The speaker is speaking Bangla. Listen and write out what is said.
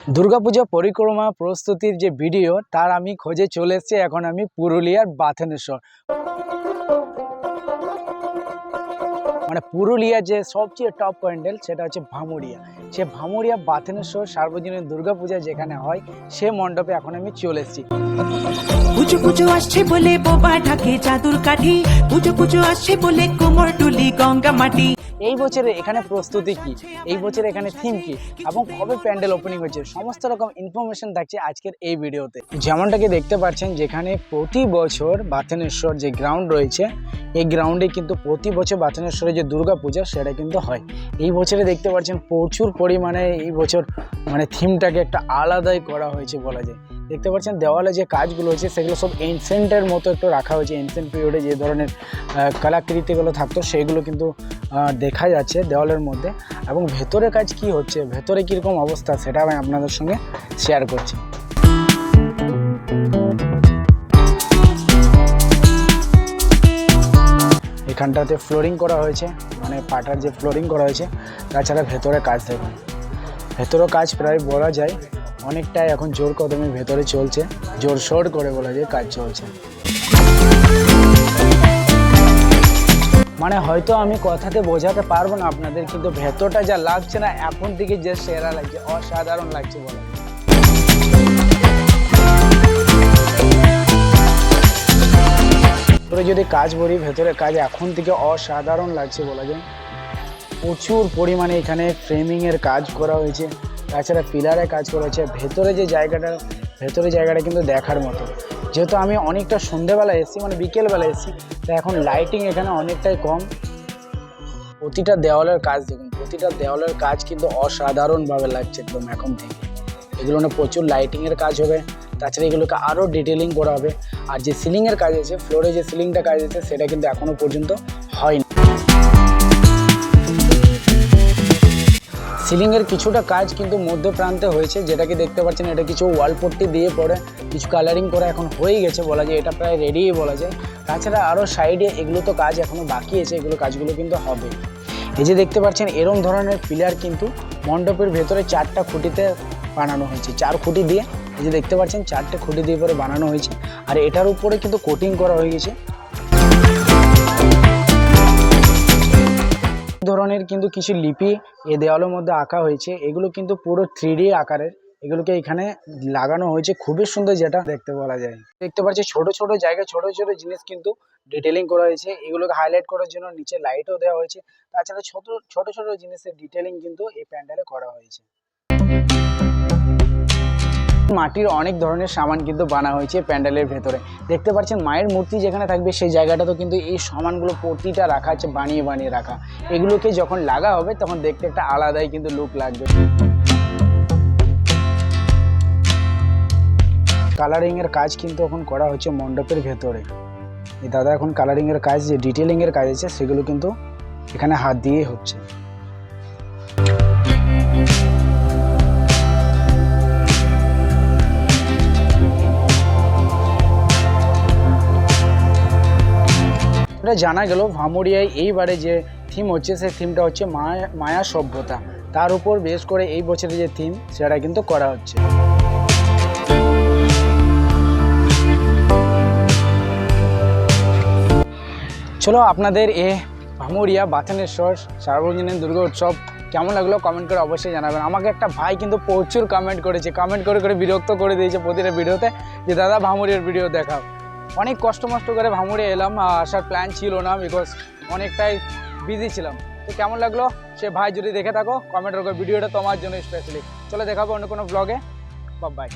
দুর্গাপূজা পরিক্রমা প্রস্তুতির যে ভিডিও, তার আমি খোঁজে চলে এসেছি। এখন আমি পুরুলিয়ার বাথেনেশ্বর মানে পুরুলিয়ার যে সবচেয়ে টপ প্যান্ডেল সেটা হচ্ছে ভামুরিয়া। সে ভামুরিয়া বাথেনেশ্বর সার্বজনীন দুর্গাপূজা যেখানে হয়, সে মণ্ডপে এখন আমি চলে এসেছি। পুজো পুজো আসছে বলে বোবা ঢাকে জাদুর কাঠি। পুজো পুজো আসছে বলে কোমর টুলি গঙ্গা মাটি। এই বছরে এখানে প্রস্তুতি কি? এই বছরে এখানে থিম কি? এবং কবে প্যান্ডেল ওপেনিং হচ্ছে সমস্ত রকম ইনফরমেশন থাকছে আজকের এই ভিডিওতে যেমনটাকে দেখতে পাচ্ছেন, যেখানে প্রতি বছর বাথেনেশ্বর যে গ্রাউন্ড রয়েছে, এই গ্রাউন্ডে কিন্তু প্রতি বছর বাথেনেশ্বরের যে দুর্গা পূজা সেটা কিন্তু হয়। এই বছরে দেখতে পাচ্ছেন প্রচুর পরিমাণে এই বছর মানে থিমটাকে একটা আলাদাই করা হয়েছে বলা যায়। দেখতে পাচ্ছেন দেওয়ালে যে কাজগুলো হয়েছে, সেগুলো সব এনসেন্টের মতো একটু রাখা হয়েছে এনসেন্ট পিরিয়ডে যে ধরনের কলাকৃতিগুলো থাকতো, সেগুলো কিন্তু দেখা যাচ্ছে দেওয়ালের মধ্যে। এবং ভেতরে কাজ কি হচ্ছে? ভেতরে কীরকম অবস্থা সেটা আমি আপনাদের সঙ্গে শেয়ার করছি। এখানটাতে ফ্লোরিং করা হয়েছে মানে পাটার যে ফ্লোরিং করা হয়েছে, তাছাড়া ভেতরে কাজ দেখুন। ভেতরেও কাজ প্রায় বলা যায়। অনেকটাই এখন জোর কদমে ভেতরে চলছে, জোর সোর করে বলা যায় কাজ চলছে। মানে হয়তো আমি কথাতে বোঝাতে পারব না আপনাদের, কিন্তু ভেতরটা যা লাগছে না, এখন থেকে যে সেরা লাগছে, অসাধারণ লাগছে বলা যদি কাজ বলি ভেতরে কাজ এখন থেকে অসাধারণ লাগছে বলা যায়। প্রচুর পরিমাণে এখানে ফ্রেমিংয়ের কাজ করা হয়েছে। তাছাড়া পিলারে কাজ করেছে, ভেতরে যে জায়গাটা, ভেতরে জায়গাটা কিন্তু দেখার মতো। যেহেতু আমি অনেকটা সন্ধেবেলা এসেছি মানে বিকেলবেলা এসেছি, তাই এখন লাইটিং এখানে অনেকটাই কম। প্রতিটা দেওয়ালের কাজ দেখুন, প্রতিটা দেওয়ালের কাজ কিন্তু অসাধারণভাবে লাগছে একদম এখন থেকে। এগুলো না প্রচুর লাইটিংয়ের কাজ হবে, তাছাড়া এগুলোকে আরও ডিটেলিং করা হবে। আর যে সিলিংয়ের কাজ আছে ফ্লোরে যে সিলিংটা কাজ আছে, সেটা কিন্তু এখনও পর্যন্ত সিলিংয়ের কিছুটা কাজ কিন্তু মধ্য প্রান্তে হয়েছে, যেটাকে দেখতে পাচ্ছেন এটা কিছু ওয়াল পট্টি দিয়ে পরে কিছু কালারিং করা এখন হয়ে গেছে বলা যায়, এটা প্রায় রেডিই বলা যায়। তাছাড়া আরও সাইডে এগুলো তো কাজ এখনও বাকি আছে, এগুলো কাজগুলো কিন্তু হবে। এই যে দেখতে পাচ্ছেন এরম ধরনের পিলার কিন্তু মণ্ডপের ভেতরে চারটা খুঁটিতে বানানো হয়েছে। চার খুঁটি দিয়ে, এই যে দেখতে পাচ্ছেন চারটে খুঁটি দিয়ে পরে বানানো হয়েছে। আর এটার উপরে কিন্তু কোটিং করা হয়ে গেছে। ধরনের কিন্তু কিছু লিপি এ দেওয়ালের মধ্যে আঁকা হয়েছে। এগুলো কিন্তু পুরো থ্রি আকারের। এগুলোকে এখানে লাগানো হয়েছে। খুবই সুন্দর যেটা দেখতে বলা যায়। দেখতে পাচ্ছি ছোট ছোট জায়গায় ছোট ছোট জিনিস কিন্তু ডিটেলিং করা হয়েছে। এগুলোকে হাইলাইট করার জন্য নিচে লাইটও দেওয়া হয়েছে। তাছাড়া ছোট ছোট ছোট জিনিসের ডিটেলিং কিন্তু এই প্যান্ডেলে করা হয়েছে। মাটির অনেক ধরনের সামান কিন্তু বানা হয়েছে প্যান্ডেলের ভেতরে। দেখতে পাচ্ছেন, মায়ের মূর্তি যেখানে থাকবে সেই জায়গাটা তো কিন্তু এই সামানগুলো প্রতিটা রাখা আছে, বানিয়ে বানিয়ে রাখা। এগুলোকে যখন লাগা হবে, তখন দেখতে একটা আলাদাই কিন্তু লুক লাগবে। কালারিং এর কাজ কিন্তু এখন করা হচ্ছে মণ্ডপের ভেতরে। এই দাদা এখন কালারিং এর কাজ, যে ডিটেলিং এর কাজ আছে, সেগুলো কিন্তু এখানে হাত দিয়ে হচ্ছে। এটা জানা গেল ভামুরিয়ায় এইবারে যে থিম হচ্ছে, সেই থিমটা হচ্ছে মায়া মায়া সভ্যতা। তার উপর বেশ করে এই বছরের যে থিম সেটা কিন্তু করা হচ্ছে। চলো আপনাদের এ ভামুরিয়া, বাথানেশ্বর, সার্বজনীন দুর্গা উৎসব কেমন লাগল কমেন্ট করে অবশ্যই জানাবেন। আমাকে একটা ভাই কিন্তু প্রচুর কমেন্ট করেছে। কমেন্ট করে করে বিরক্ত করে দিয়েছে প্রতিটা ভিডিওতে যে, দাদা, ভামুরিয়ার ভিডিও দেখাও। অনেক কষ্ট মষ্ট করে ভামুড়ে এলাম আসার প্ল্যান ছিল না বিকজ অনেকটাই বিজি ছিলাম। তো কেমন লাগল? সে ভাই যদি দেখে থাকো কমেন্ট করে ভিডিওটা তোমার জন্য স্পেশালি চলো দেখাবো অন্য কোনো ব্লগে বাই